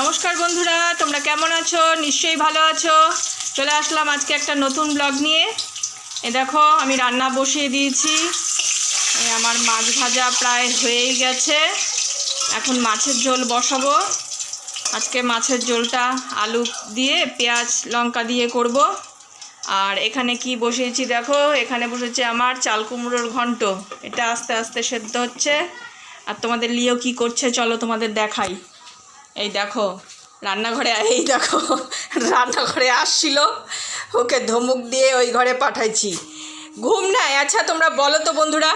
নমস্কার বন্ধুরা, তোমরা কেমন আছো? নিশ্চয়ই ভালো আছো। চলে আসলাম আজকে একটা নতুন ব্লগ নিয়ে। এ দেখো, আমি রান্না বসিয়ে দিয়েছি। আমার মাছ ভাজা প্রায় হয়েই গেছে। এখন মাছের ঝোল বসাবো। আজকে মাছের ঝোলটা আলু দিয়ে, পেঁয়াজ, লঙ্কা দিয়ে করব। আর এখানে কি বসিয়েছি দেখো, এখানে বসেছে আমার চাল কুমড়োর ঘন্ট। এটা আস্তে আস্তে সেদ্ধ হচ্ছে। আর তোমাদের লিও কি করছে, চলো তোমাদের দেখাই। এই দেখো, রান্নাঘরে, এই দেখো, রান্নাঘরে আসছিল, ওকে ধমুক দিয়ে ওই ঘরে পাঠাইছি। ঘুম নাই আচ্ছা তোমরা বলো তো বন্ধুরা,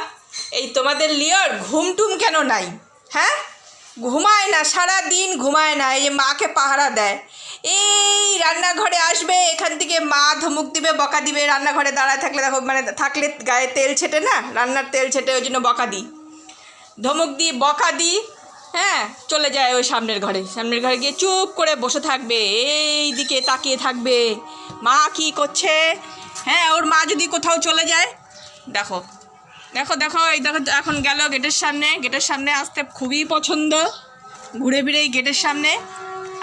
এই তোমাদের লিওর ঘুম টুম কেন নাই? হ্যাঁ? ঘুমায় না সারা দিন ঘুমায় না, এই যে মাকে পাহারা দেয়। এই রান্নাঘরে আসবে, এখান থেকে মা ধমুক দিবে, বকা দিবে, রান্নাঘরে দাঁড়ায় থাকলে দেখো মানে থাকলে গায়ে তেল ছেটে না, রান্নার তেল ছেটে, ওই জন্য বকা দিই। ধমক দিই, বকা দিই হ্যাঁ চলে যায় ওই সামনের ঘরে। সামনের ঘরে গিয়ে চুপ করে বসে থাকবে এই দিকে তাকিয়ে থাকবে। মা কি করছে? হ্যাঁ ওর মা যদি কোথাও চলে যায়, দেখো। দেখো দেখো, এই দেখো, এখন গেল গেটের সামনে। গেটের সামনে আসতে খুবই পছন্দ। ঘুরে ফিরে এই গেটের সামনে।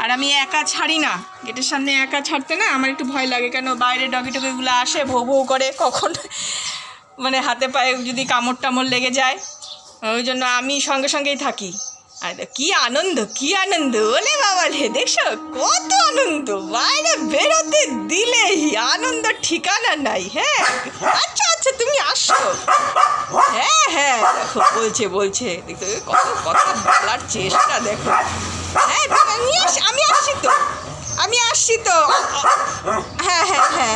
আর আমি একা ছাড়ি না। গেটের সামনে একা ছাড়তে না আমার একটু ভয় লাগে, কেন বাইরে ডগি টগিগুলো আসে, ভৌ ভৌ করে কখন? মানে হাতে পায়ে যদি কামড় টামড় লেগে যায়। ওই জন্য আমি সঙ্গে সঙ্গেই থাকি। আর, কি আনন্দ কি আনন্দ ওলে বাবা রে, দেখছ? কত আনন্দ, বাইরে বেরোতে দিলেই আনন্দ ঠিকানা নাই হ্যাঁ? আচ্ছা আচ্ছা তুমি আসো। হ্যাঁ হ্যাঁ দেখো, বলছে বলছে দেখো কত কত বলার চেষ্টা, দেখো। হ্যাঁ আমি আসছি তো, আমি আসছি তো। হ্যাঁ হ্যাঁ হ্যাঁ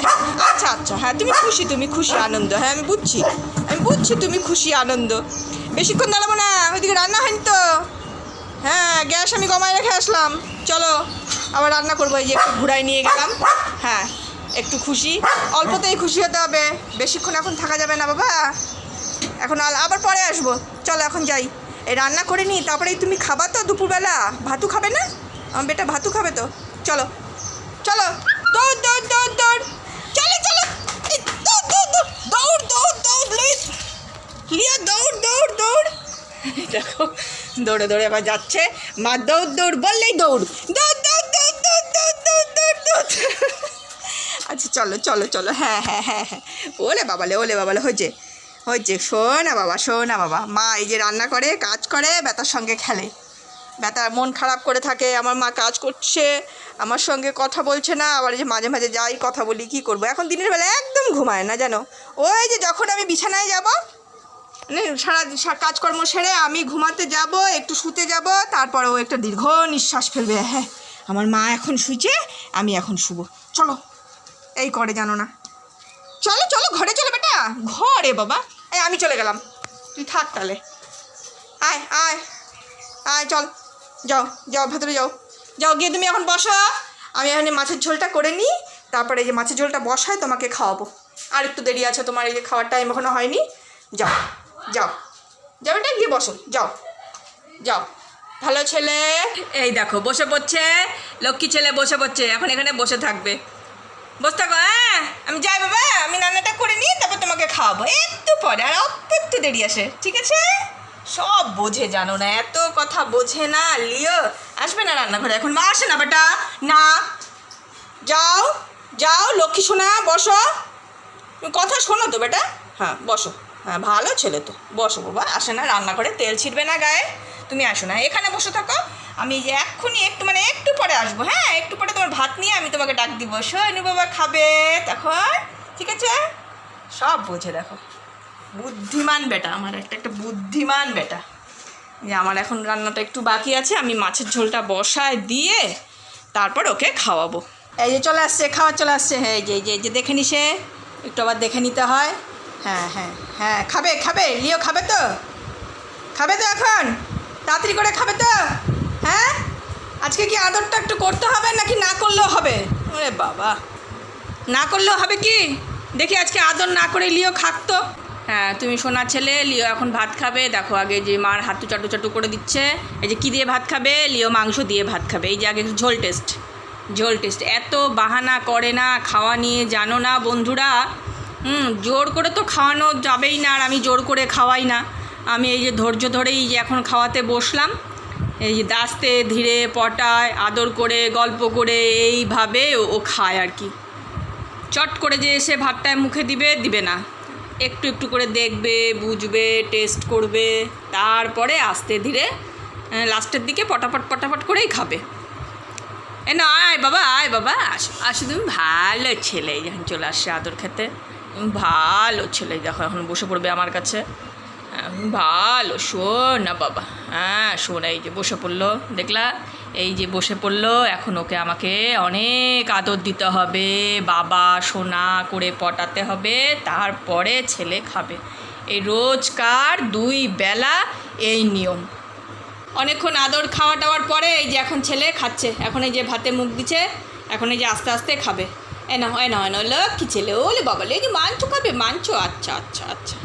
আচ্ছা আচ্ছা হ্যাঁ তুমি খুশি তুমি খুশি আনন্দ হ্যাঁ আমি বুঝছি আমি বুঝছি তুমি খুশি আনন্দ। বেশিক্ষণ দাঁড়াবো না, ওইদিকে রান্না হয়নি তো। হ্যাঁ গ্যাস আমি কমায় রেখে আসলাম। চলো, আবার রান্না করব। এই যে একটু ঘুরাই নিয়ে গেলাম। হ্যাঁ একটু খুশি। অল্পতেই খুশি হতে হবে। বেশিক্ষণ এখন থাকা যাবে না, বাবা। এখন আবার পরে আসব। চলো, এখন যাই। এই রান্না করে নিই, তারপরে তুমি খাবা তো দুপুরবেলা? ভাতু খাবে না? আমার বেটা ভাতু খাবে তো? চলো। চলো। দৌড় দৌড় দৌড় দৌড়। চলো চলো। দৌড় দৌড় দৌড়। দৌড় দৌড় দৌড় দৌড়। দেখো দৌড়ে দৌড়ে আবার যাচ্ছে। মা দৌড় দৌড়, বললেই দৌড়। দৌড় দৌড় দৌড় দৌড় দৌড় দৌড় দৌড় দৌড়। আচ্ছা চলো চলো চলো। হ্যাঁ হ্যাঁ হ্যাঁ হ্যাঁ। ওলে বাবালে ওলে বাবালে হয়েছে। হয়েছে। শোনা বাবা শোনা বাবা। মা এই যে রান্না করে, কাজ করে, বেতার সঙ্গে খেলে। বেতা মন খারাপ করে থাকে, আমার মা কাজ করছে, আমার সঙ্গে কথা বলছে না, আবার যে মাঝে মাঝে যাই, কথা বলি, কি করব? এখন দিনের বেলা একদম ঘুমায় না, জানো? ওই যে যখন আমি বিছানায় যাব সারা সা- কাজকর্ম সেরে আমি ঘুমাতে যাব, একটু শুতে যাব তারপরে ও একটা দীর্ঘ নিঃশ্বাস ফেলবে। হ্যাঁ আমার মা এখন শুইছে, আমি এখন শুবো। চলো, এই করে জানো না। চলো চলো, ঘরে চলো বেটা। ঘরে বাবা। এই, আমি চলে গেলাম। তুই থাক তাহলে। আয় আয় আয়, চল। যাও যাও, ভেতরে যাও। যাও, গিয়ে তুমি এখন বসো। আমি এখানে মাছের ঝোলটা করে নিই। তারপরে এই যে মাছের ঝোলটা বসায় তোমাকে খাওয়াবো। আর একটু দেরি আছে, তোমার এই যে খাওয়ার টাইম এখনও হয়নি। যাও। যাও। এটা গিয়ে বসো। যাও। যাও। ভালো ছেলে। এই দেখো, বসে পড়ছে। লক্ষ্মী ছেলে বসে পড়ছে। এখন এখানে বসে থাকবে। বসে থাকো হ্যাঁ? আমি যাই বাবা, আমি রান্নাটা করে নিই, তারপর তোমাকে খাওয়াবো। একটু পরে, আর অল্প একটু দেরি আসে, ঠিক আছে? সব বোঝে জানো না, এত কথা বোঝে না, লিও। আসবে না রান্নাঘরে এখন? মা আসে না বেটা? না। যাও যাও, লক্ষ্মী শোনা বসো। কথা শোনো তো বেটা? হ্যাঁ বসো। হ্যাঁ ভালো ছেলে তো। বসো বাবা, আসে না রান্না করে তেল ছিটবে না গায়ে। তুমি আসো না, এখানে বসে থাকো। আমি যে এক্ষুনি একটু মানে একটু পরে আসব হ্যাঁ একটু পরে তোমার ভাত নিয়ে আমি তোমাকে ডাক দিব। শোনু বাবা, খাবে তখন, ঠিক আছে? সব বোঝে দেখো। বুদ্ধিমান বেটা, আমার একটা একটা বুদ্ধিমান বেটা। যে আমার এখন রান্নাটা একটু বাকি আছে, আমি মাছের ঝোলটা বসায় দিয়ে তারপর ওকে খাওয়াবো। এই যে চলে আসছে, খাওয়া চলে আসছে। হ্যাঁ এই যে যে দেখে নিছে একটু আবার দেখে নিতে হয়। হ্যাঁ হ্যাঁ হ্যাঁ খাবে খাবে, লিও খাবে তো। খাবে তো এখন? তাড়াতাড়ি করে খাবে তো। হ্যাঁ? আজকে কি আদরটা একটু করতে হবে নাকি না করলেও হবে? ওরে বাবা। না করলেও হবে কি? দেখি আজকে আদর না করে লিও খাকতো হ্যাঁ তুমি সোনা ছেলে, লিও এখন ভাত খাবে। দেখো আগে যে মার হাতু চাটু চাটু করে দিচ্ছে। এই যে কী দিয়ে ভাত খাবে? লিও মাংস দিয়ে ভাত খাবে। এই যে আগে ঝোল টেস্ট ঝোল টেস্ট। এত বাহানা করে না, খাওয়া নিয়ে জানো না বন্ধুরা। হুম, জোর করে তো খাওয়ানো যাবেই না আর আমি জোর করে খাওয়াই না। আমি এই যে ধৈর্য ধরেই যে এখন খাওয়াতে বসলাম, এই যে আস্তে ধীরে, পটায়, আদর করে, গল্প করে এইভাবে ও- খায় আর কি। চট করে যে এসে ভাতটায় মুখে দিবে দিবে না। একটু একটু করে দেখবে, বুঝবে, টেস্ট করবে, তারপরে আস্তে ধীরে লাস্টের দিকে পটাপট পটাপট করেই খাবে। এ না, আয় বাবা আয় বাবা, আসো আসো তুমি, ভালো ছেলে। যখন চলে আসছে আদর খেতে। ভালো ছেলে, দেখো এখন বসে পড়বে আমার কাছে। ভালো, শোন না বাবা। হ্যাঁ শোন, এই যে বসে পড়ল, দেখলা? এই যে বসে পড়ল, এখন ওকে আমাকে অনেক আদর দিতে হবে, বাবা সোনা করে পটাতে হবে, তারপরে ছেলে খাবে। এই রোজকার দুই বেলা এই নিয়ম। অনেকক্ষণ আদর খাওয়া টাওয়ার পরে এই যে এখন ছেলে খাচ্ছে, এখন এই যে ভাতে মুখ দিচ্ছে, এখন এই যে আস্তে আস্তে খাবে। এ না হয় না হয় না লক্ষ্মী ছেলে, ওলে বাবা, লে যে মাংস খাবে, মাংস আচ্ছা আচ্ছা আচ্ছা।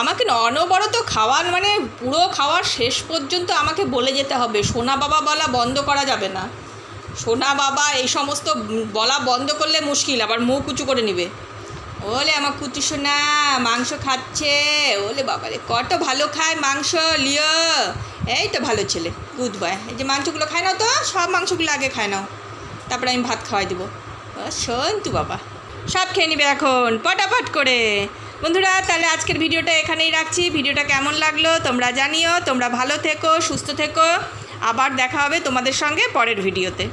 আমাকে না অনবরত খাওয়ার মানে পুরো খাওয়ার শেষ পর্যন্ত আমাকে বলে যেতে হবে, সোনা বাবা বলা বন্ধ করা যাবে না। সোনা বাবা এই সমস্ত বলা বন্ধ করলে মুশকিল, আবার মুখ উঁচু করে নিবে। ওলে আমার কুচু সোনা, মাংস খাচ্ছে, ওলে বাবারে কত ভালো খায় মাংস, লিও। এই তো ভালো ছেলে, গুড বয়। এই যে মাংসগুলো খায় নাও তো, সব মাংসগুলো আগে খায় নাও। তারপরে আমি ভাত খাওয়াই দেবো। ও শোন তু বাবা। সব খেয়ে নিবে এখন, পটাপট করে। বন্ধুরা, তাহলে আজকের ভিডিওটা এখানেই রাখছি। ভিডিওটা কেমন লাগল তোমরা জানিও। তোমরা ভালো থেকো, সুস্থ থেকো। আবার দেখা হবে তোমাদের সঙ্গে পরের ভিডিওতে।